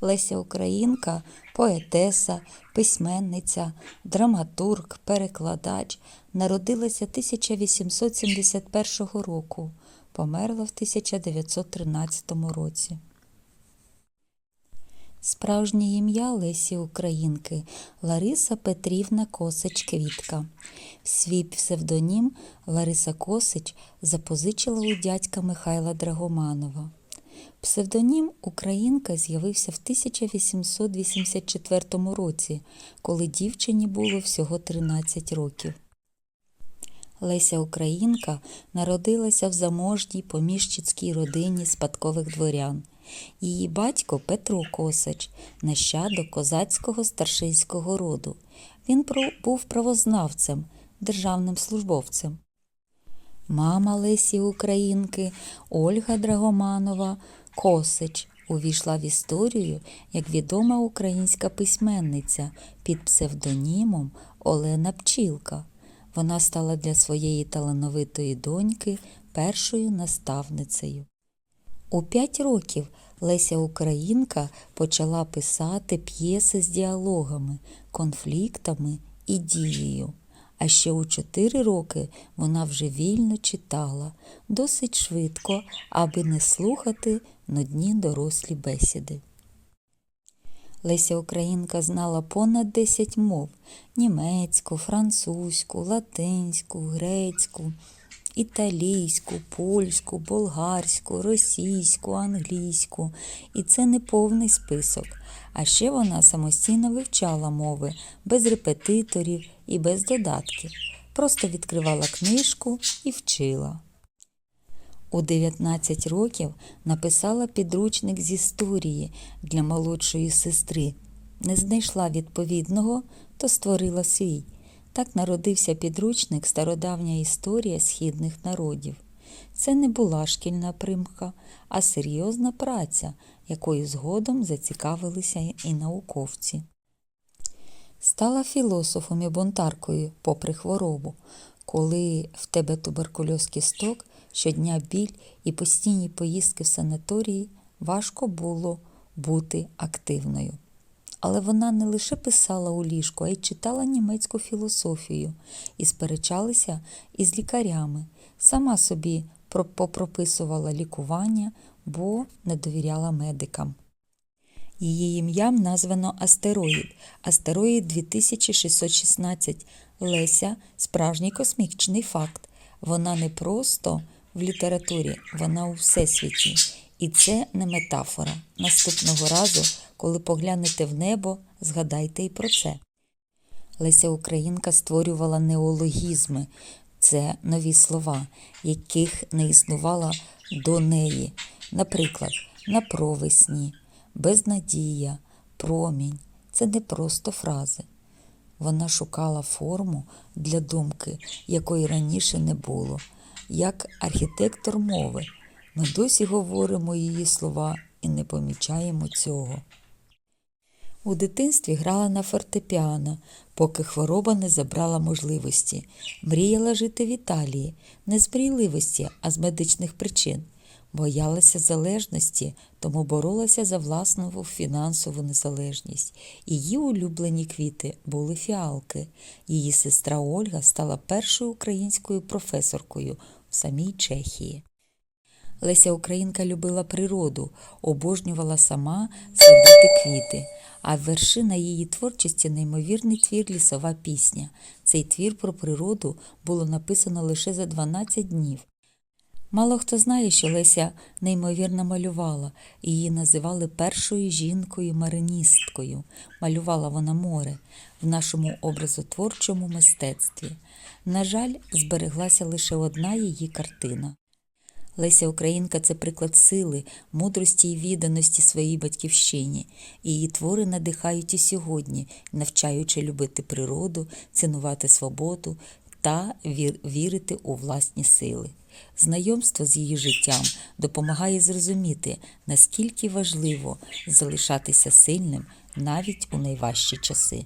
Леся Українка, поетеса, письменниця, драматург, перекладач, народилася 1871 року, померла в 1913 році. Справжнє ім'я Лесі Українки Лариса Петрівна Косич Квітка. Свій псевдонім Лариса Косич запозичила у дядька Михайла Драгоманова. Псевдонім Українка з'явився в 1884 році, коли дівчині було всього 13 років. Леся Українка народилася в заможній поміщицькій родині спадкових дворян. Її батько Петро Косач, нащадок козацького старшинського роду. Він був правознавцем, державним службовцем. Мама Лесі Українки Ольга Драгоманова Косич увійшла в історію як відома українська письменниця під псевдонімом Олена Пчілка. Вона стала для своєї талановитої доньки першою наставницею. У п'ять років Леся Українка почала писати п'єси з діалогами, конфліктами і дією. А ще у чотири роки вона вже вільно читала, досить швидко, аби не слухати нудні дорослі бесіди. Леся Українка знала понад 10 мов німецьку, французьку, латинську, грецьку, італійську, польську, болгарську, російську, англійську. І це не повний список. А ще вона самостійно вивчала мови без репетиторів і без додатків. Просто відкривала книжку і вчила. У 19 років написала підручник з історії для молодшої сестри. Не знайшла відповідного, то створила свій. Так народився підручник Стародавня історія східних народів. Це не була шкільна примха, а серйозна праця, якою згодом зацікавилися і науковці. Стала філософом і бунтаркою попри хворобу. Коли в тебе туберкульоз кісток, щодня біль і постійні поїздки в санаторії, важко було бути активною. Але вона не лише писала у ліжку, а й читала німецьку філософію і сперечалася із лікарями. Сама собі попрописувала лікування, бо не довіряла медикам. Її ім'ям названо астероїд. Астероїд 2616. Леся справжній космічний факт. Вона не просто в літературі, вона у всесвіті. І це не метафора. Наступного разу, коли поглянете в небо, згадайте і про це. Леся Українка створювала неологізми. Це нові слова, яких не існувало до неї. Наприклад, на провесні, безнадія, промінь це не просто фрази. Вона шукала форму для думки, якої раніше не було, як архітектор мови. Ми досі говоримо її слова і не помічаємо цього. У дитинстві грала на фортепіано, поки хвороба не забрала можливості. Мріяла жити в Італії, не з мрійливості, а з медичних причин. Боялася залежності, тому боролася за власну фінансову незалежність. Її улюблені квіти були фіалки. Її сестра Ольга стала першою українською професоркою в самій Чехії. Леся Українка любила природу, обожнювала сама садити квіти, а вершина її творчості неймовірний твір Лісова пісня. Цей твір про природу було написано лише за 12 днів. Мало хто знає, що Леся неймовірно малювала, її називали першою жінкою-мариністкою. Малювала вона море в нашому образотворчому мистецтві. На жаль, збереглася лише одна її картина. Леся Українка це приклад сили, мудрості і відданості своїй батьківщині. Її твори надихають і сьогодні, навчаючи любити природу, цінувати свободу та вірити у власні сили. Знайомство з її життям допомагає зрозуміти, наскільки важливо залишатися сильним навіть у найважчі часи.